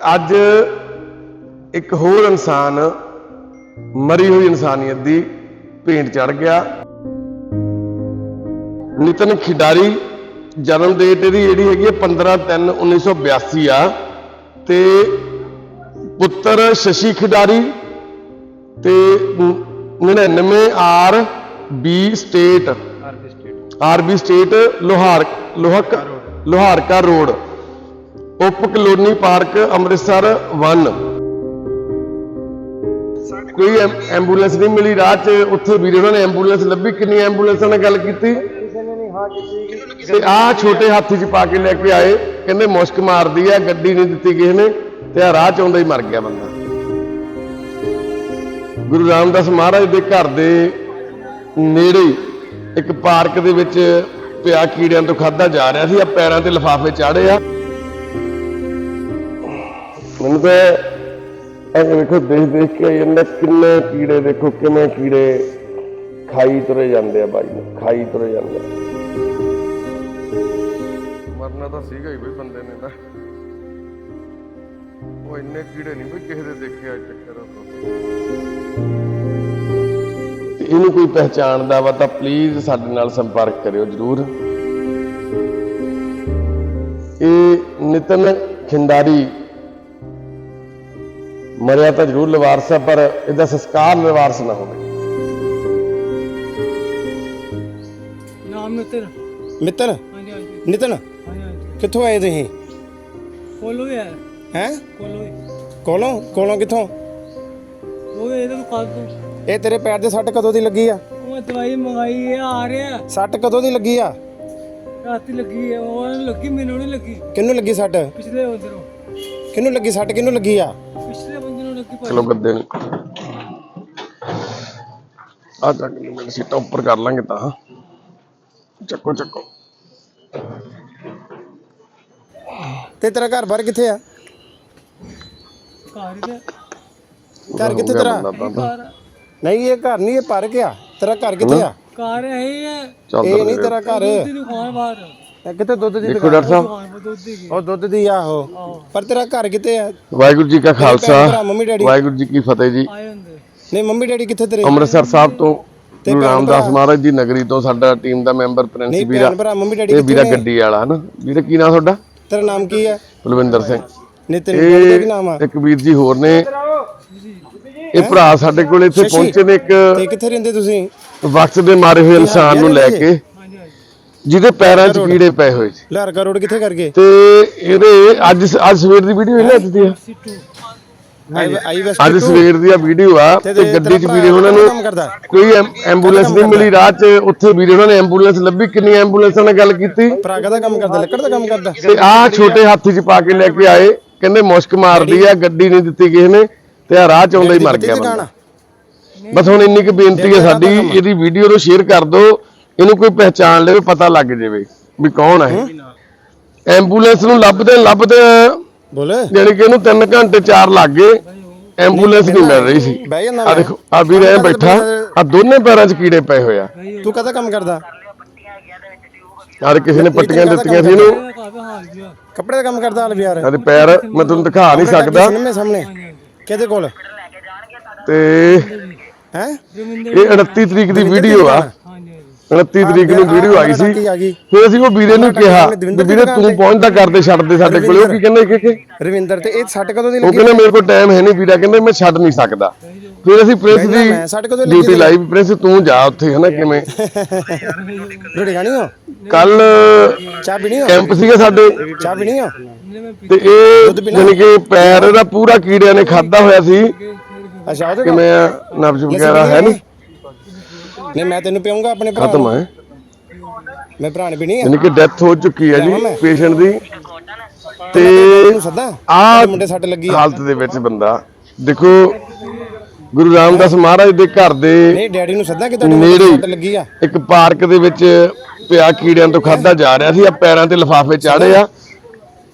ਅੱਜ ਇੱਕ ਹੋਰ ਇਨਸਾਨ ਮਰੀ ਹੋਈ ਇਨਸਾਨੀਅਤ ਦੀ ਭੇਂਟ ਚੜ ਗਿਆ। ਨਿਤਨ ਖਿਡਾਰੀ ਜਨਮ ਡੇਟ ਇਹਦੀ ਜਿਹੜੀ ਹੈਗੀ ਹੈ 15/3/1982 ਆ ਤੇ ਪੁੱਤਰ ਸ਼ਸ਼ੀ ਖਿਡਾਰੀ ਤੇ 99 R B state. RB state Lohar Lohak Loharka road. ਉਪ ਕਲੋਨੀ ਪਾਰਕ ਅੰਮ੍ਰਿਤਸਰ 1 ਕੋਈ ਐਮ- ਐਂਬੂਲੈਂਸ ਨਹੀਂ ਮਿਲੀ ਰਾਹ 'ਚ। ਉੱਥੇ ਵੀਰੇ ਉਹਨਾਂ ਨੇ ਐਂਬੂਲੈਂਸ ਲੱਭੀ, ਕਿੰਨੀ ਐਂਬੂਲੈਂਸਾਂ ਨਾਲ ਗੱਲ ਕੀਤੀ? ਤੇ ਆਹ ਛੋਟੇ ਹਾਥੀ 'ਚ ਪਾ ਕੇ ਲੈ ਕੇ ਆਏ। ਕਹਿੰਦੇ ਮੁਸ਼ਕ ਮਾਰਦੀ ਆ, ਗੱਡੀ ਨਹੀਂ ਦਿੱਤੀ ਕਿਸੇ ਨੇ। ਤੇ ਆ ਰਾਹ 'ਚ ਆਉਂਦਾ ਹੀ ਮਰ ਗਿਆ ਬੰਦਾ। ਗੁਰੂ ਰਾਮਦਾਸ ਮਹਾਰਾਜ ਦੇ ਘਰ ਦੇ ਨੇੜੇ ਇੱਕ ਪਾਰਕ ਦੇ ਵਿੱਚ ਪਿਆ ਕੀੜਿਆਂ ਤੋਂ ਖਾਦਾ ਜਾ ਰਿਹਾ ਸੀ। ਆ ਪੈਰਾਂ ਤੇ ਲਿਫਾਫੇ ਚਾੜੇ ਆ। ਮੈਨੂੰ ਤਾਂ ਇਹ ਵੇਖੋ ਦੇਖ ਦੇਖ ਕੇ ਇਹਨਾਂ ਕਿੰਨੇ ਕੀੜੇ ਦੇਖੋ ਕਿਵੇਂ ਕੀੜੇ ਖਾਈ ਤੁਰੇ ਜਾਂਦੇ ਆ ਬਾਈ ਖਾਈ ਤੁਰੇ ਜਾਂਦੇ। ਮਰਨਾ ਤਾਂ ਸੀਗਾ ਹੀ ਬਈ ਬੰਦੇ ਨੇ ਨਾ ਉਹ ਇੰਨੇ ਕੀੜੇ ਨਹੀਂ ਬਈ ਕਿਸੇ ਦੇ ਦੇਖੇ ਅੱਜ ਤੱਕ ਤੇ। ਇਹਨੂੰ ਕੋਈ ਪਹਿਚਾਣਦਾ ਵਾ ਤਾਂ ਪਲੀਜ਼ ਸਾਡੇ ਨਾਲ ਸੰਪਰਕ ਕਰਿਓ ਜਰੂਰ। ਇਹ ਨਿਤਨ ਖਿੰਡਾਰੀ ਮਰਿਆ ਤਾਂ ਜ਼ਰੂਰ ਲਵਾਰਸ ਹੈ ਪਰ ਇਹਦਾ ਸੰਸਕਾਰ ਲਵਾਰਸ ਨਾ ਹੋਵੇ। ਨਾਮ ਮਿੱਤਰ। ਮਿੱਤਰ? ਹਾਂਜੀ ਹਾਂਜੀ। ਨਿਤਨ? ਹਾਂਜੀ ਹਾਂਜੀ। ਕਿੱਥੋਂ ਆਏ ਤੁਸੀਂ? ਕੋਲੋ ਹੀ ਹੈ ਹੈ? ਕੋਲੋ ਹੀ। ਕੋਲੋਂ? ਕੋਲੋਂ ਕਿੱਥੋਂ? ਉਹ ਇਹਦੇ ਤੋਂ ਕੱਲ ਤੋਂ। ਇਹ ਤੇਰੇ ਪੈਰ ਦੇ ਸੱਟ ਕਦੋਂ ਦੀ ਲੱਗੀ ਆ? ਉਹ ਦਵਾਈ ਮੰਗਾਈ ਹੈ ਆ ਰਿਹਾ। ਸੱਟ ਕਦੋਂ ਦੀ ਲੱਗੀ ਆ? ਰਾਤੀ ਲੱਗੀ ਹੈ ਉਹ ਨੂੰ ਲੱਗੀ ਮੈਨੂੰ ਨਹੀਂ ਲੱਗੀ। ਕਿਹਨੂੰ ਲੱਗੀ ਸੱਟ? ਪਿਛਲੇ ਬੰਦੇ ਕਿਹਨੂੰ ਲੱਗੀ ਸੱਟ? ਕਿਹਨੂੰ ਲੱਗੀ ਆ? ਚਲੋ ਗੱਦੇ ਨੂੰ। ਆ ਚੱਕ ਲਈ ਮੇਰੀ ਸੀਟਾਂ ਉੱਪਰ ਕਰ ਲਾਂਗੇ ਤਾਂ। ਚੱਕੋ ਚੱਕੋ। ਤੇ ਤੇਰਾ ਘਰ ਬਾਰ ਕਿੱਥੇ ਆ? ਘਰ ਘਰ ਕਿੱਥੇ ਤੇਰਾ? ਘਰ ਨਹੀਂ ਇਹ ਘਰ ਨਹੀਂ ਇਹ ਪਾਰਕ ਆ। ਤੇਰਾ ਘਰ ਕਿੱਥੇ ਆ? ਘਰ ਹੈ ਹੀ। ਚੱਲ ਇਹ ਨਹੀਂ ਤੇਰਾ ਘਰ। ਦੀ ਦੁਕਾਨ ਬਾਹਰ। ਕਿੱਥੇ ਦੁੱਧ ਦੀ ਦੇਖੋ ਡਾਕਟਰ ਸਾਹਿਬ। ਦੁਕਾਨ ਪਰ ਦੁੱਧ ਦੀ ਉਹ। ਦੁੱਧ ਦੀ ਆਹੋ ਪਰ ਤੇਰਾ ਘਰ ਕਿੱਥੇ ਆ? ਵਾਹਿਗੁਰੂ ਜੀ ਕਾ ਖਾਲਸਾ। ਭਰਾ ਮੰਮੀ ਡੈਡੀ। ਵਾਹਿਗੁਰੂ ਜੀ ਕੀ ਫਤਿਹ ਜੀ। ਆਏ ਹੁੰਦੇ। ਨਹੀਂ ਮੰਮੀ ਡੈਡੀ ਕਿੱਥੇ ਤੇਰੇ? ਅੰਮ੍ਰਿਤਸਰ ਸਾਹਿਬ ਤੋਂ ਤੇ ਗੁਰੂ ਰਾਮਦਾਸ? ਮਹਾਰਾਜ ਦੀ ਨਗਰੀ ਤੋਂ ਸਾਡਾ ਟੀਮ ਦਾ ਮੈਂਬਰ ਪ੍ਰਿੰਸ ਨਹੀਂ ਵੀਰਾ ਭੈਣ ਭਰਾ ਮੰਮੀ ਡੈਡੀ ਇਹ ਕਿੱਥੇ ਵੀਰਾ ਗੱਡੀ ਵਾਲਾ ਹਨਾ? ਵੀਰੇ ਕੀ ਨਾਮ ਤੁਹਾਡਾ? ਤੇਰਾ ਨਾਮ ਕੀ ਹੈ ਬਲਵਿੰਦਰ ਸਿੰਘ। ਨਿਤਨ ਡੈਡੀ ਦਾ ਕੀ ਨਾਮ ਆ? ਇਹ ਇੱਕ ਵੀਰ ਜੀ ਹੋਰ ਨੇ। ਇਹ ਭਰਾ ਸਾਡੇ ਕੋਲ ਇੱਥੇ। ਪਹੁੰਚੇ ਨੇ ਇੱਕ ਤੇ ਕਿੱਥੇ ਰਹਿੰਦੇ ਤੁਸੀਂ? ਵਕਤ ਦੇ ਮਾਰੇ ਹੋਏ ਇਨਸਾਨ ਨੂੰ ਲੈ ਕੇ। ਜਿਹਦੇ ਪੈਰਾਂ 'ਚ ਕੀੜੇ ਪਏ ਹੋਏ ਸੀ। ਲਹਿਰਕਾ ਰੋਡ ਕਿੱਥੇ ਕਰਕੇ ਤੇ ਇਹਦੇ ਅੱਜ ਅੱਜ ਸਵੇਰ ਦੀ ਵੀਡੀਓ ਇਹਨਾਂ ਦਿੱਤੀ ਆ ਸਿੱਟੂ ਆਈ ਆਈ ਵੈਸਟ ਅੱਜ ਸਵੇਰ ਦੀ ਆ ਵੀਡੀਓ ਆ ਤੇ ਗੱਡੀ 'ਚ ਵੀਰੇ ਉਹਨਾਂ ਨੂੰ ਕੋਈ ਐਂਬੂਲੈਂਸ ਨਹੀਂ ਮਿਲੀ ਰਾਹ 'ਚ। ਉੱਥੇ ਵੀਰੇ ਉਹਨਾਂ ਨੇ ਐਂਬੂਲੈਂਸ ਲੱਭੀ ਕਿੰਨੀ ਐਂਬੂਲੈਂਸਾਂ ਨਾਲ ਗੱਲ ਕੀਤੀ। ਭਰਾ ਦਾ ਕੰਮ ਕਰਦਾ? ਲੱਕੜ ਦਾ ਕੰਮ ਕਰਦਾ। ਤੇ ਆਹ ਛੋਟੇ ਹਾਥੀ 'ਚ ਪਾ ਕੇ ਲੈ ਕੇ ਆਏ। ਕਹਿੰਦੇ ਮੁਸ਼ਕ ਮਾਰਦੀ ਆ ਗੱਡੀ। ਨਹੀਂ ਦਿੱਤੀ ਕਿਸੇ ਨੇ ਤੇ ਆ ਰਾਹ 'ਚ ਆਉਂਦਾ ਹੀ ਮਰ ਗਿਆ ਬਸ ਹੁਣ ਇੰਨੀ ਕੁ ਬੇਨਤੀ ਹੈ ਸਾਡੀ ਇਹਦੀ ਵੀਡੀਓ ਨੂੰ ਸ਼ੇਅਰ ਕਰ ਦਿਓ। ਇਹਨੂੰ ਕੋਈ ਪਹਿਚਾਣ ਲਵੇ ਪਤਾ ਲੱਗ ਜਾਵੇ ਵੀ ਕੌਣ ਹੈ। ਐਂਬੂਲੈਂਸ ਨੂੰ ਲੱਭਦੇ ਲੱਭਦੇ ਬੋਲ। ਜਾਣੀ ਕਿ ਇਹਨੂੰ 3 ਘੰਟੇ 4 ਲੱਗ ਗਏ ਐਂਬੂਲੈਂਸ ਨਹੀਂ ਮਿਲ ਰਹੀ ਸੀ। ਬਹਿ ਜਾਂਦਾ ਆ ਦੇਖੋ ਆ ਵੀ ਰਹਿ ਬੈਠਾ। ਆ ਦੋਨੇ ਪੈਰਾਂ 'ਚ ਕੀੜੇ ਪਏ ਹੋਏ ਆ। ਤੂੰ ਕਦਾ ਕੰਮ ਕਰਦਾ? ਯਾਰ ਕਿਸੇ ਨੇ ਪੱਟੀਆਂ ਦਿੱਤੀਆਂ ਸੀ ਇਹਨੂੰ। ਕੱਪੜੇ ਦਾ ਕੰਮ ਕਰਦਾ ਹਲ ਯਾਰ। ਇਹਦੇ ਪੈਰ ਮੈਂ ਤੁਹਾਨੂੰ ਦਿਖਾ ਨਹੀਂ ਸਕਦਾ। ਸਾਹਮਣੇ। ਕਿਹਦੇ ਕੋਲ? ਤੇ ਹੈ? ਇਹ 29 ਤਰੀਕ ਦੀ ਵੀਡੀਓ ਆ। 29 ਤਰੀਕ ਨੂੰ ਵੀਡੀਓ ਆਈ ਸੀ। ਆ ਫਿਰ ਅਸੀਂ ਉਹ ਵੀਰੇ ਨੂੰ ਕਿਹਾ ਵੀਰੇ ਤੂੰ ਪਹੁੰਚਦਾ ਕਰਦੇ ਛੱਡਦੇ ਸਾਡੇ ਕੋਲੇ। ਉਹ ਕੀ ਕਹਿੰਦੇ ਕਿ ਰਵਿੰਦਰ ਤੇ ਇਹ ਸੱਟ ਕਦੋਂ ਦੀ ਉਹ ਲੱਗੀ? ਕਹਿੰਦੇ ਮੇਰੇ ਕੋਲ ਟਾਈਮ ਹੈ ਨਹੀਂ ਵੀਰਾ ਕਹਿੰਦੇ ਮੈਂ ਛੱਡ ਨਹੀਂ ਸਕਦਾ। ਫਿਰ ਅਸੀਂ ਪ੍ਰਿੰਸ ਦੀ ਡਿਊਟੀ ਲਾਈ ਵੀ ਪ੍ਰਿੰਸ ਤੂੰ ਜਾ ਉੱਥੇ ਹਨਾ ਕਿਵੇਂ? ਰੋਟੀ ਖਾਣੀ ਹੋ ਕੱਲ ਚਾਹ ਪੀਣੀ ਹੋ ਕੈਂਪ ਸੀਗਾ ਸਾਡੇ। ਚਾਹ ਪੀਣੀ ਮੈਂ ਤੇ ਇਹ ਯਾਨੀ ਕਿ ਪੈਰ ਇਹਦਾ ਪੂਰਾ ਕੀੜਿਆਂ ਨੇ ਖਾਦਾ ਹੋਇਆ ਸੀ। ਅੱਛਾ ਉਹਦੇ ਕਿਵੇਂ ਆ, ਨਬਜ਼ ਵਗੈਰਾ ਹੈ ਨਹੀਂ। ਨਹੀਂ ਮੈਂ ਤੈਨੂੰ ਪਿਆਉਂਗਾ ਆਪਣੇ ਭਰਾ ਖਤਮ ਹੈ। ਮੈਂ ਭਰਾ ਨੇ ਪੀਣੀ ਆ। ਯਾਨੀ ਕਿ ਡੈਥ ਹੋ ਚੁੱਕੀ ਹੈ ਜੀ ਪੇਸ਼ੈਂਟ ਦੀ। ਤੇ ਤੈਨੂੰ ਸੱਦਾ ਆ ਮੁੰਡੇ ਸੱਟ ਲੱਗੀ ਆ। ਹਾਲਤ ਦੇ ਵਿੱਚ ਬੰਦਾ। ਦੇਖੋ ਗੁਰੂ ਰਾਮਦਾਸ ਮਹਾਰਾਜ ਦੇ ਘਰ ਦੇ ਨਹੀਂ ਡੈਡੀ ਨੂੰ ਸੱਦਾ ਕਿ ਤੁਹਾਡੇ ਨੇੜੇ ਸੱਟ ਲੱਗੀ ਆ? ਇੱਕ ਪਾਰਕ ਦੇ ਵਿੱਚ ਪਿਆ ਕੀੜਿਆਂ ਤੋਂ ਖਾਦਾ ਜਾ ਰਿਹਾ ਸੀ ਆ ਪੈਰਾਂ ਤੇ ਲਿਫਾਫੇ ਚਾੜੇ ਆ।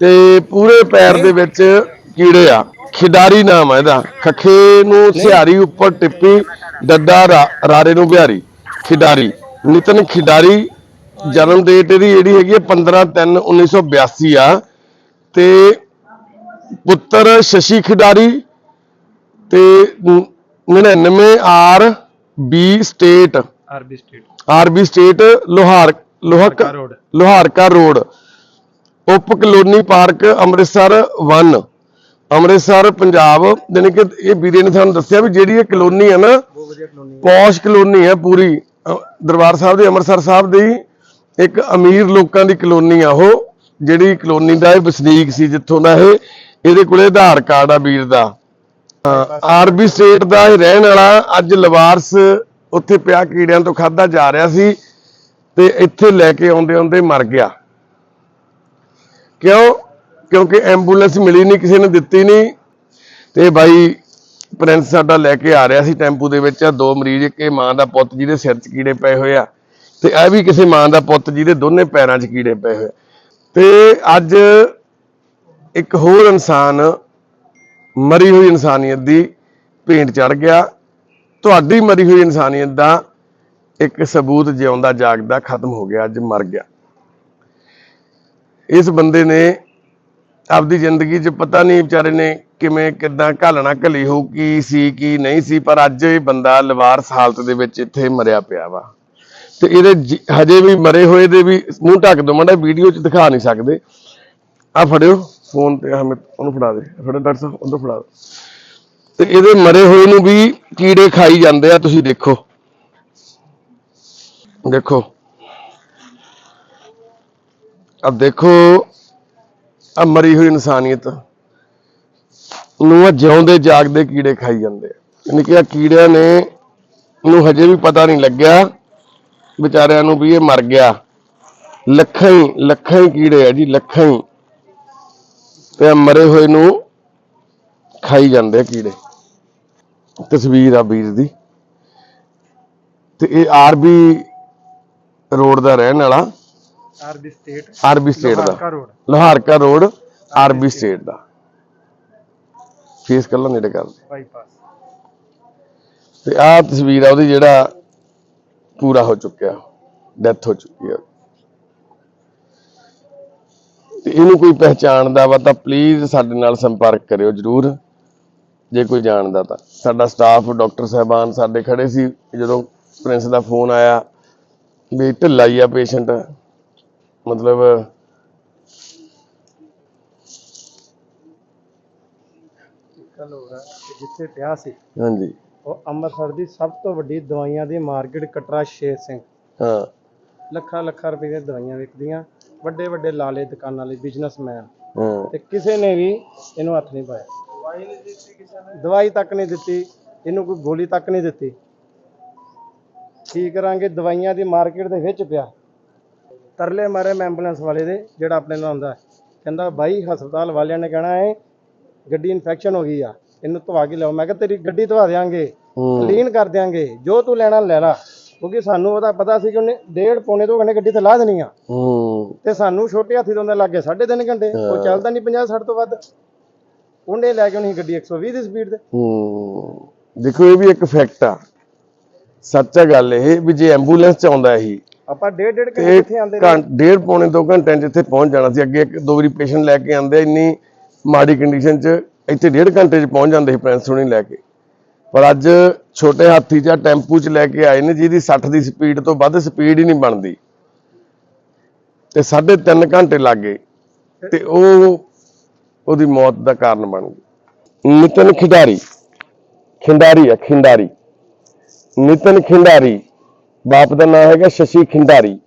ਤੇ ਪੂਰੇ ਪੈਰ ਦੇ ਵਿੱਚ ਕੀੜੇ ਆ। ਖਿਡਾਰੀ ਨਾਮ ਹੈ ਇਹਦਾ। ਖੱਖੇ ਨੂੰ ਸਿਹਾਰੀ ਉੱਪਰ ਟਿੱਪੀ ਡੱਡਾ ਰਾ- ਰਾਰੇ ਨੂੰ ਬਿਹਾਰੀ। ਖਿਡਾਰੀ ਨਿਤਨ ਖਿਡਾਰੀ ਜਨਮ ਡੇਟ ਇਹਦੀ ਜਿਹੜੀ ਹੈਗੀ ਹੈ 15/3/1982 ਆ। ਤੇ ਪੁੱਤਰ ਸ਼ਸ਼ੀ ਖਿਡਾਰੀ ਤੇ 99 R B state. RB state. RB state Lohar Lohak Loharka road. ਉਪ ਕਲੋਨੀ ਪਾਰਕ ਅੰਮ੍ਰਿਤਸਰ 1 ਅੰਮ੍ਰਿਤਸਰ ਪੰਜਾਬ ਜਾਣੀ ਕਿ ਇਹ ਵੀਰੇ ਨੇ ਸਾਨੂੰ ਦੱਸਿਆ ਵੀ ਜਿਹੜੀ ਇਹ ਕਲੋਨੀ ਹੈ ਨਾ ਬਹੁਤ ਵਧੀਆ ਕਲੋਨੀ ਪੌਸ਼ ਕਲੋਨੀ ਹੈ ਪੂਰੀ। ਦਰਬਾਰ ਸਾਹਿਬ ਦੇ, ਅੰਮ੍ਰਿਤਸਰ ਸਾਹਿਬ ਦੀ ਇੱਕ ਅਮੀਰ ਲੋਕਾਂ ਦੀ ਕਲੋਨੀ ਆ ਉਹ, ਜਿਹੜੀ ਕਲੋਨੀ ਦਾ ਇਹ ਵਸਨੀਕ ਸੀ ਜਿੱਥੋਂ ਦਾ ਇਹ, ਇਹਦੇ ਕੋਲੇ ਆਧਾਰ ਕਾਰਡ ਆ ਵੀਰ ਦਾ। ਆਰਬੀ ਸਟੇਟ ਦਾ ਇਹ ਰਹਿਣ ਵਾਲਾ ਅੱਜ ਲਵਾਰਸ ਉੱਥੇ ਪਿਆ ਕੀੜਿਆਂ ਤੋਂ ਖਾਦਾ ਜਾ ਰਿਹਾ ਸੀ ਤੇ ਇੱਥੇ ਲੈ ਕੇ ਆਉਂਦੇ ਆਉਂਦੇ ਮਰ ਗਿਆ। ਕਿਉਂ? ਕਿਉਂਕਿ ਐਂਬੂਲੈਂਸ ਮਿਲੀ ਨਹੀਂ, ਕਿਸੇ ਨੇ ਦਿੱਤੀ ਨਹੀਂ। ਤੇ ਬਾਈ ਪ੍ਰਿੰਸ ਸਾਡਾ ਲੈ ਕੇ ਆ ਰਿਹਾ ਸੀ ਟੈਂਪੂ ਦੇ ਵਿੱਚ, ਆ ਦੋ ਮਰੀਜ਼, ਇੱਕ ਇਹ ਮਾਂ ਦਾ ਪੁੱਤ ਜਿਹਦੇ ਸਿਰ 'ਚ ਕੀੜੇ ਪਏ ਹੋਏ ਆ ਤੇ ਇਹ ਵੀ ਕਿਸੇ ਮਾਂ ਦਾ ਪੁੱਤ ਜਿਹਦੇ ਦੋਨੇ ਪੈਰਾਂ 'ਚ ਕੀੜੇ ਪਏ ਹੋਏ ਤੇ ਅੱਜ ਇੱਕ ਹੋਰ ਇਨਸਾਨ, ਮਰੀ ਹੋਈ ਇਨਸਾਨੀਅਤ ਦੀ ਭੇਂਟ ਚੜ ਗਿਆ। ਤੁਹਾਡੀ ਮਰੀ ਹੋਈ ਇਨਸਾਨੀਅਤ ਦਾ ਇੱਕ ਸਬੂਤ ਜਿਉਂਦਾ ਜਾਗਦਾ ਖਤਮ ਹੋ ਗਿਆ, ਅੱਜ ਮਰ ਗਿਆ। ਇਸ ਬੰਦੇ ਨੇ ਆਪਦੀ ਜ਼ਿੰਦਗੀ 'ਚ ਪਤਾ ਨਹੀਂ ਵਿਚਾਰੇ ਨੇ ਕਿਵੇਂ, ਕਿੱਦਾਂ ਘਾਲਣਾ, ਘਲੀ ਹੋ ਕੀ ਸੀ, ਕੀ ਨਹੀਂ ਸੀ, ਪਰ ਅੱਜ ਇਹ ਬੰਦਾ ਲਵਾਰਸ ਹਾਲਤ ਦੇ ਵਿੱਚ ਇੱਥੇ ਮਰਿਆ ਪਿਆ ਵਾ। ਤੇ ਇਹਦੇ ਹਜੇ ਵੀ ਮਰੇ ਹੋਏ ਦੇ ਵੀ ਮੂੰਹ ਢੱਕ ਦੋ, ਮੜਾ ਵੀਡੀਓ 'ਚ ਦਿਖਾ ਨਹੀਂ ਸਕਦੇ। ਆ ਫੜਿਓ, ਫੋਨ ਤੇ ਹਮੇ ਉਹਨੂੰ ਫੜਾ ਦੇ। ਫੜੋ ਡਾਕਟਰ ਸਾਹਿਬ, ਉਹਨੂੰ ਫੜਾ ਦਿਓ ਤੇ ਇਹਦੇ ਮਰੇ ਹੋਏ ਨੂੰ ਵੀ ਕੀੜੇ ਖਾਈ ਜਾਂਦੇ ਆ, ਤੁਸੀਂ ਦੇਖੋ। ਦੇਖੋ। ਅਬ ਦੇਖੋ। ਆ ਮਰੀ ਹੋਈ ਇਨਸਾਨੀਅਤ। ਨੂੰ ਆ ਜਿਉਂਦੇ ਜਾਗਦੇ ਕੀੜੇ ਖਾਈ ਜਾਂਦੇ ਆ। ਯਾਨੀ ਕਿ ਆ ਕੀੜਿਆਂ ਨੇ ਨੂੰ ਹਜੇ ਵੀ ਪਤਾ ਨਹੀਂ ਲੱਗਿਆ, ਵਿਚਾਰਿਆਂ ਨੂੰ ਵੀ ਇਹ ਮਰ ਗਿਆ। ਲੱਖਾਂ ਹੀ ਲੱਖਾਂ ਹੀ ਕੀੜੇ ਆ ਜੀ, ਲੱਖਾਂ ਹੀ। ਤੇ ਆਹ ਮਰੇ ਹੋਏ ਨੂੰ ਖਾਈ ਜਾਂਦੇ ਆ ਕੀੜੇ। ਤਸਵੀਰ ਆ ਵੀਰ ਦੀ। ਤੇ ਇਹ ਆਰਬੀ ਰੋਡ ਦਾ ਰਹਿਣ ਵਾਲਾ। ਆਰਬੀ ਸਟੇਟ ਆਰਬੀ ਸਟੇਟ ਦਾ। ਲੋਹਾਰਕਾ ਰੋਡ। ਆਰਬੀ ਸਟੇਟ ਦਾ। ਫੇਸ ਕੱਲਾ ਨੇੜੇ ਕਰ ਦੇ। ਬਾਈਪਾਸ। ਤੇ ਆਹ ਤਸਵੀਰ ਆ ਉਹਦੀ ਜਿਹੜਾ ਪੂਰਾ ਹੋ ਚੁੱਕਿਆ ਡੈਥ ਹੋ ਚੁੱਕੀ ਆ। ਤੇ ਇਹਨੂੰ ਕੋਈ ਪਹਿਚਾਣਦਾ ਵਾ ਤਾਂ ਪਲੀਜ਼ ਸਾਡੇ ਨਾਲ ਸੰਪਰਕ ਕਰਿਓ ਜਰੂਰ। ਜੇ ਕੋਈ ਜਾਣਦਾ ਤਾਂ। ਸਾਡਾ ਸਟਾਫ ਡਾਕਟਰ ਸਾਹਿਬਾਨ ਸਾਡੇ ਖੜੇ ਸੀ ਜਦੋਂ ਪ੍ਰਿੰਸ ਦਾ ਫੋਨ ਆਇਆ ਵੀ ਢਿੱਲਾ ਹੀ ਆ ਪੇਸ਼ੈਂਟ ਮਤਲਬ ਕੱਲ ਹੋ ਕਿ ਜਿੱਥੇ ਪਿਆ ਸੀ ਹਾਂਜੀ। ਉਹ ਅੰਮ੍ਰਿਤਸਰ ਦੀ ਸਭ ਤੋਂ ਵੱਡੀ ਦਵਾਈਆਂ ਦੀ ਮਾਰਕੀਟ ਕਟਰਾ ਸ਼ੇਰ ਸਿੰਘ। ਹਾਂ। ਲੱਖਾਂ ਲੱਖਾਂ ਰੁਪਏ ਦੀਆਂ ਦਵਾਈਆਂ ਵਿਕਦੀਆਂ ਵੱਡੇ ਵੱਡੇ ਲਾਲੇ ਦੁਕਾਨਾਂ ਵਾਲੇ ਬਿਜ਼ਨਸਮੈਨ ਹਾਂ। ਤੇ ਕਿਸੇ ਨੇ ਵੀ ਇਹਨੂੰ ਹੱਥ ਨਹੀਂ ਪਾਇਆ। ਦਵਾਈ ਨਹੀਂ ਦਿੱਤੀ ਕਿਸੇ ਨੇ। ਦਵਾਈ ਤੱਕ ਨਹੀਂ ਦਿੱਤੀ ਇਹਨੂੰ ਕੋਈ ਗੋਲੀ ਤੱਕ ਨਹੀਂ ਦਿੱਤੀ। ਕੀ ਕਰਾਂਗੇ ਦਵਾਈਆਂ ਦੀ ਮਾਰਕੀਟ ਦੇ ਵਿੱਚ ਪਿਆ। ਤਰਲੇ ਮਾਰੇ ਮੈਂ ਐਂਬੂਲੈਂਸ ਵਾਲੇ ਦੇ ਜਿਹੜਾ ਆਪਣੇ ਨਾਲ ਆਉਂਦਾ। ਕਹਿੰਦਾ ਬਾਈ ਹਸਪਤਾਲ ਵਾਲਿਆਂ ਨੇ ਕਹਿਣਾ ਹੈ ਗੱਡੀ ਇਨਫੈਕਸ਼ਨ ਹੋ ਗਈ ਆ। ਇਹਨੂੰ ਧਵਾ ਕੇ ਲਿਆਓ। ਮੈਂ ਕਿਹਾ ਤੇਰੀ ਗੱਡੀ ਧਵਾ ਦੇਾਂਗੇ ਹੂੰ। ਕਲੀਨ ਕਰ ਦਿਆਂਗੇ। ਜੋ ਤੂੰ ਲੈਣਾ ਲੈ ਲਾ। ਕਿਉਂਕਿ ਸਾਨੂੰ ਉਹਦਾ ਪਤਾ ਸੀ ਕਿ ਉਹਨੇ ਡੇਢ ਪੌਣੇ ਦੋ ਘੰਟੇ ਗੱਡੀ ਤੇ ਲਾ ਦੇਣੀ ਆ। ਹੂੰ। ਤੇ ਸਾਨੂੰ ਛੋਟੇ ਹਾਥੀ ਤੋਂ ਲੱਗੇ ਸਾਢੇ ਤਿੰਨ ਘੰਟੇ। ਉਹ ਚੱਲਦਾ ਨਹੀਂ 50 60 ਤੋਂ ਵੱਧ। ਉਹਨੇ ਲੈ ਕੇ ਉਹਨੀ ਗੱਡੀ 120 ਦੀ ਸਪੀਡ ਤੇ। ਹੂੰ। ਦੇਖੋ ਇਹ ਵੀ ਇੱਕ ਫੈਕਟ ਆ। ਸੱਚਾ ਗੱਲ ਇਹ ਵੀ ਜੇ ਐਂਬੂਲੈਂਸ ਚ ਆਉਂਦਾ ਇਹੀ ਆਪਾਂ ਡੇਢ ਡੇਢ ਘੰਟੇ ਇੱਥੇ ਆਂਦੇ ਰਹੇ। ਘੰ- ਡੇਢ ਪੌਣੇ ਦੋ ਘੰਟਿਆਂ 'ਚ ਇੱਥੇ ਪਹੁੰਚ ਜਾਣਾ ਸੀ। ਅੱਗੇ ਇੱਕ ਦੋ ਵਾਰੀ ਪੇਸ਼ੈਂਟ ਲੈ ਕੇ ਆਂਦੇ ਇੰਨੀ ਮਾੜੀ ਕੰਡੀਸ਼ਨ 'ਚ ਇੱਥੇ ਡੇਢ ਘੰਟੇ 'ਚ ਪਹੁੰਚ ਜਾਂਦੇ ਸੀ ਪ੍ਰਿੰਸ ਹੁਣੀ ਲੈ ਕੇ। ਪਰ ਅੱਜ ਛੋਟੇ ਹਾਥੀ ਜਾਂ ਟੈਂਪੂ 'ਚ ਲੈ ਕੇ ਆਏ ਨੇ ਜਿਹਦੀ 60 ਦੀ ਸਪੀਡ ਤੋਂ ਵੱਧ ਸਪੀਡ ਹੀ ਨਹੀਂ ਬਣਦੀ। ਤੇ ਸਾਢੇ ਤਿੰਨ ਘੰਟੇ ਲੱਗ ਗਏ। ਤੇ ਉਹ ਉਹਦੀ ਮੌਤ ਦਾ ਕਾਰਨ ਬਣ ਗਈ ਨਿਤਨ ਖਿਡਾਰੀ। ਖਿੰਡਾਰੀ ਆ ਖਿੰਡਾਰੀ। ਨਿਤਨ ਖਿੰਡਾਰੀ। ਬਾਪ ਦਾ ਨਾਮ ਹੈਗਾ ਸ਼ਸ਼ੀ ਖਿੰਡਾਰੀ।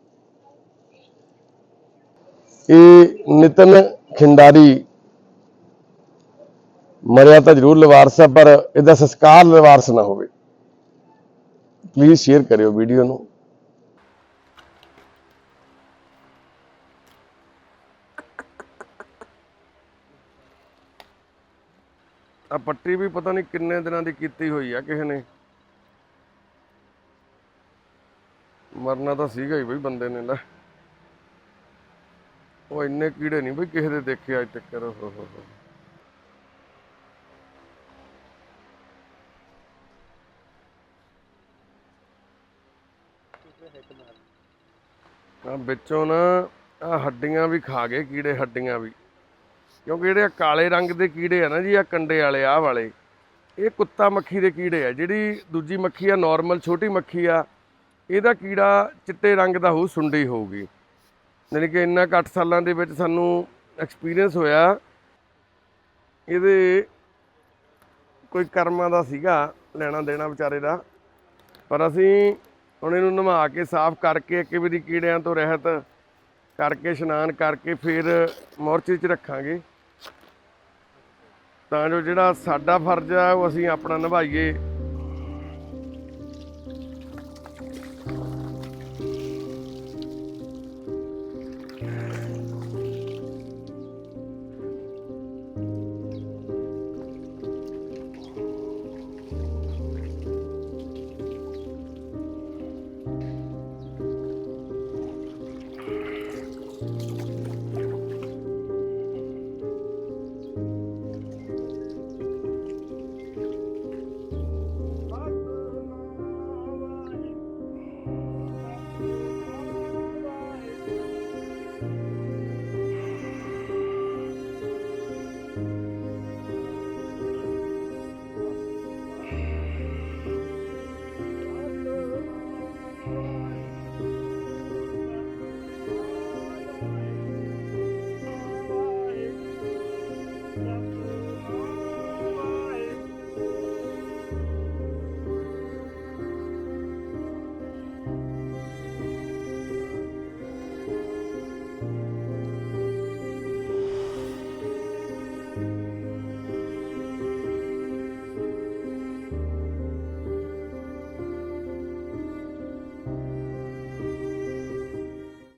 ਇਹ ਨਿਤਨ ਖਿੰਡਾਰੀ ਮਰਿਆ ਤਾਂ ਜ਼ਰੂਰ ਲਵਾਰਸ ਹੈ, ਪਰ ਇਹਦਾ ਸੰਸਕਾਰ ਲਵਾਰਸ ਨਾ ਹੋਵੇ। ਪਲੀਜ਼ ਸ਼ੇਅਰ ਕਰਿਓ ਵੀਡੀਓ ਨੂੰ। ਆ ਪੱਟੀ ਵੀ ਪਤਾ ਨਹੀਂ ਕਿੰਨੇ ਦਿਨਾਂ ਦੀ ਕੀਤੀ ਹੋਈ ਆ, ਕਿਸੇ ਨੇ। ਮਰਨਾ ਤਾਂ ਸੀਗਾ ਹੀ ਬਈ ਬੰਦੇ ਨੇ ਲੈ। ਉਹ ਇੰਨੇ ਕੀੜੇ ਨਹੀਂ ਬਈ ਕਿਸੇ ਦੇ ਦੇਖੇ ਅੱਜ ਤੱਕ ਹੋ ਹੋ ਹੋ ਆ ਵਿੱਚੋਂ ਨਾ ਆ ਹੱਡੀਆਂ ਵੀ ਖਾ ਗਏ ਕੀੜੇ ਹੱਡੀਆਂ ਵੀ। ਕਿਉਂਕਿ ਜਿਹੜੇ ਕਾਲੇ ਰੰਗ ਦੇ ਕੀੜੇ ਆ ਨਾ ਜੀ ਆ ਕੰਡੇ ਵਾਲੇ, ਆਹ ਵਾਲੇ, ਇਹ ਕੁੱਤਾ ਮੱਖੀ ਦੇ ਕੀੜੇ ਆ। ਜਿਹੜੀ ਦੂਜੀ ਮੱਖੀ ਆ ਨਾਰਮਲ ਛੋਟੀ ਮੱਖੀ ਆ ਇਹਦਾ ਕੀੜਾ ਚਿੱਟੇ ਰੰਗ ਦਾ ਹੋ ਸੁੰਡੀ ਹੋਊਗੀ। ਯਾਨੀ ਕਿ ਇੰਨਾ ਕੁ ਸਾਲਾਂ ਦੇ ਵਿੱਚ ਸਾਨੂੰ ਐਕਸਪੀਰੀਅੰਸ ਹੋਇਆ। ਇਹਦੇ ਕੋਈ ਕਰਮਾਂ ਦਾ ਸੀਗਾ, ਲੈਣਾ ਦੇਣਾ ਵਿਚਾਰੇ ਦਾ। ਪਰ ਅਸੀਂ ਹੁਣ ਇਹਨੂੰ ਨਵਾ ਕੇ, ਸਾਫ਼ ਕਰਕੇ ਇੱਕ ਵਾਰੀ ਕੀੜਿਆਂ ਤੋਂ ਰਹਿਤ ਕਰਕੇ, ਇਸ਼ਨਾਨ ਕਰਕੇ ਫਿਰ ਮੋਰਚੇ 'ਚ ਰੱਖਾਂਗੇ। ਤਾਂ ਜੋ ਜਿਹੜਾ ਸਾਡਾ ਫਰਜ਼ ਆ, ਉਹ ਅਸੀਂ ਆਪਣਾ ਨਿਭਾਈਏ।